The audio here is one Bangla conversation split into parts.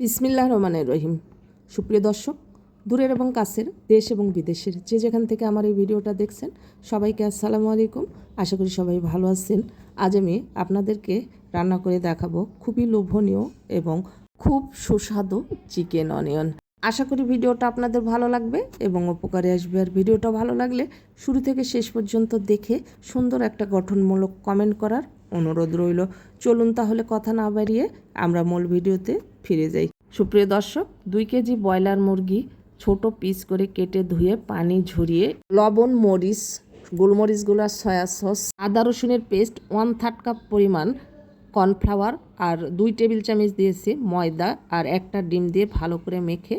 বিসমিল্লাহ রহমানের রহিম। সুপ্রিয় দর্শক, দূরের এবং কাছের, দেশ এবং বিদেশের যে যেখান থেকে আমার এই ভিডিওটা দেখছেন, সবাইকে আসসালামু আলাইকুম। আশা করি সবাই ভালো আছেন। আজ আমি আপনাদেরকে রান্না করে দেখাবো খুবই লোভনীয় এবং খুব সুস্বাদু চিকেন অনিয়ন। আশা করি ভিডিওটা আপনাদের ভালো লাগবে এবং উপকারে আসবে। আর ভিডিওটা ভালো লাগলে শুরু থেকে শেষ পর্যন্ত দেখে সুন্দর একটা গঠনমূলক কমেন্ট করার অনুরোধ রইল। চলুন তাহলে কথা না বাড়িয়ে আমরা মূল ভিডিওতে ফিরে যাই। সুপ্রিয় দর্শক, দুই কেজি ব্রয়লার মুরগি ছোট পিস করে কেটে ধুয়ে পানি ঝরিয়ে লবণ, মরিচ, গোলমরিচগুলো, সয়া সস, আদা রসুনের পেস্ট, ওয়ান থার্ড কাপ পরিমাণ কর্নফ্লাওয়ার আর দুই টেবিল চামচ দিয়েছি ময়দা আর একটা ডিম দিয়ে ভালো করে মেখে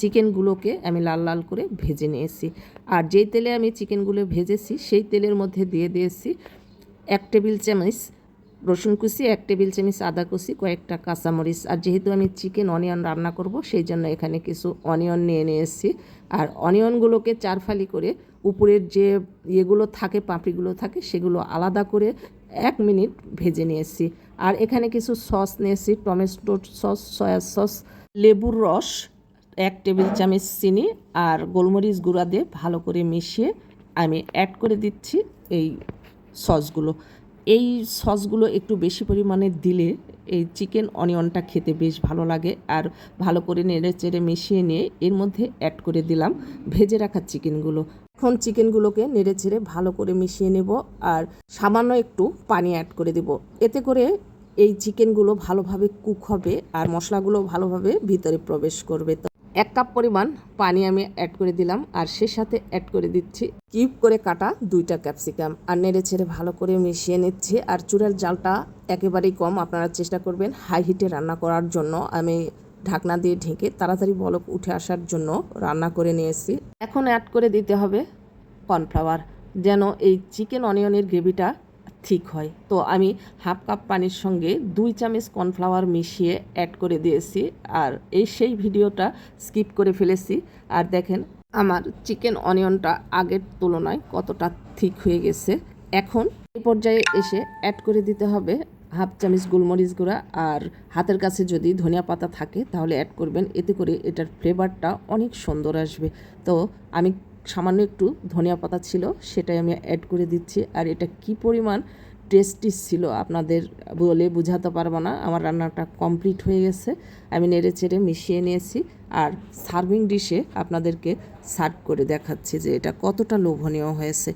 চিকেনগুলোকে আমি লাল লাল করে ভেজে নিয়েছি। আর যেই তেলে আমি চিকেনগুলো ভেজেছি, সেই তেলের মধ্যে দিয়ে দিয়েছি এক টেবিল চামচ রসুন কুচি, এক টেবিল চামচ আদা কুচি, কয়েকটা কাঁচামরিচ। আর যেহেতু আমি চিকেন, অনিয়ন রান্না করব, সেই জন্য এখানে কিছু অনিয়ন নিয়ে নিয়ে এসেছি আর অনিয়নগুলোকে চার ফালি করে উপরের যে ইয়েগুলো থাকে, পাপড়িগুলো থাকে, সেগুলো আলাদা করে এক মিনিট ভেজে নিয়েছি। আর এখানে কিছু সস নিয়েছি, টমেটো সস, সয়া সস, লেবুর রস, এক টেবিল চামচ চিনি আর গোলমরিচ গুঁড়া দিয়ে ভালো করে মিশিয়ে আমি অ্যাড করে দিচ্ছি এই সসগুলো। এই সসগুলো একটু বেশি পরিমাণে দিলে এই চিকেন অনিয়নটা খেতে বেশ ভালো লাগে। আর ভালো করে নেড়ে চেড়ে মিশিয়ে নিয়ে এর মধ্যে অ্যাড করে দিলাম ভেজে রাখা চিকেনগুলো। এখন চিকেনগুলোকে নেড়ে চেড়ে ভালো করে মিশিয়ে নেব আর সামান্য একটু পানি অ্যাড করে দেব। এতে করে এই চিকেনগুলো ভালোভাবে কুক হবে আর মশলাগুলো ভালোভাবে ভিতরে প্রবেশ করবে। তো এক কাপ পরিমাণ পানি আমি অ্যাড করে দিলাম আর সে সাথে অ্যাড করে দিচ্ছি কিউব করে কাটা দুইটা ক্যাপসিকাম আর নেড়ে ছেড়ে ভালো করে মিশিয়ে নিচ্ছি আর চুলার জালটা একেবারেই কম আপনারা চেষ্টা করবেন হাই হিটে রান্না করার জন্য। আমি ঢাকনা দিয়ে ঢেকে তাড়াতাড়ি বলক উঠে আসার জন্য রান্না করে নিয়েছি। এখন অ্যাড করে দিতে হবে কর্নফ্লাওয়ার যেন এই চিকেন অনিয়নের গ্রেভিটা ঠিক হয়। তো আমি হাফ কাপ পানির সঙ্গে দুই চামচ কর্নফ্লাওয়ার মিশিয়ে অ্যাড করে দিয়েছি আর এই সেই ভিডিওটা স্কিপ করে ফেলেছি। আর দেখেন, আমার চিকেন অনিয়নটা আগের তুলনায় কতটা ঠিক হয়ে গেছে। এখন এই পর্যায়ে এসে অ্যাড করে দিতে হবে হাফ চামচ গোলমরিচ গুঁড়া আর হাতের কাছে যদি ধনিয়া পাতা থাকে তাহলে অ্যাড করবেন। এতে করে এটার ফ্লেভারটা অনেক সুন্দর আসবে। তো আমি সামান্য একটু ধনিয়া পাতা ছিল, সেটাই আমি অ্যাড করে দিচ্ছি। আর এটা কি পরিমাণ টেস্টি ছিল আপনাদের বলে বোঝাতে পারব না। আমার রান্নাটা কমপ্লিট হয়ে গেছে। আমি নেড়ে চেড়ে মিশিয়ে নিয়েছি। আর সার্ভিং ডিশে আপনাদেরকে সার্ভ করে দেখাচ্ছি যে এটা কতটা লোভনীয় হয়েছে।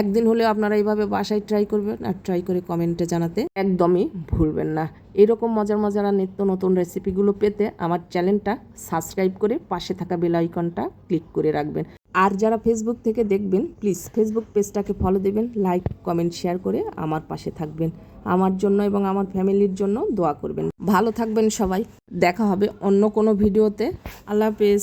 একদিন হলেও আপনারা এইভাবে বাসায় ট্রাই করবেন আর ট্রাই করে কমেন্টে জানাতে একদমই ভুলবেন না। এরকম মজার মজার আর নিত্য নতুন রেসিপিগুলো পেতে আমার চ্যানেলটা সাবস্ক্রাইব করে পাশে থাকা বেল আইকনটা ক্লিক করে রাখবেন। আর যারা ফেসবুক থেকে দেখবেন প্লিজ ফেসবুক পেজটাকে ফলো দেবেন লাইক কমেন্ট শেয়ার করে আমার পাশে থাকবেন। আমার জন্য এবং আমার ফ্যামিলির জন্য দোয়া করবেন। ভালো থাকবেন সবাই। দেখা হবে অন্য কোনো ভিডিওতে আল্লাহ হাফেজ।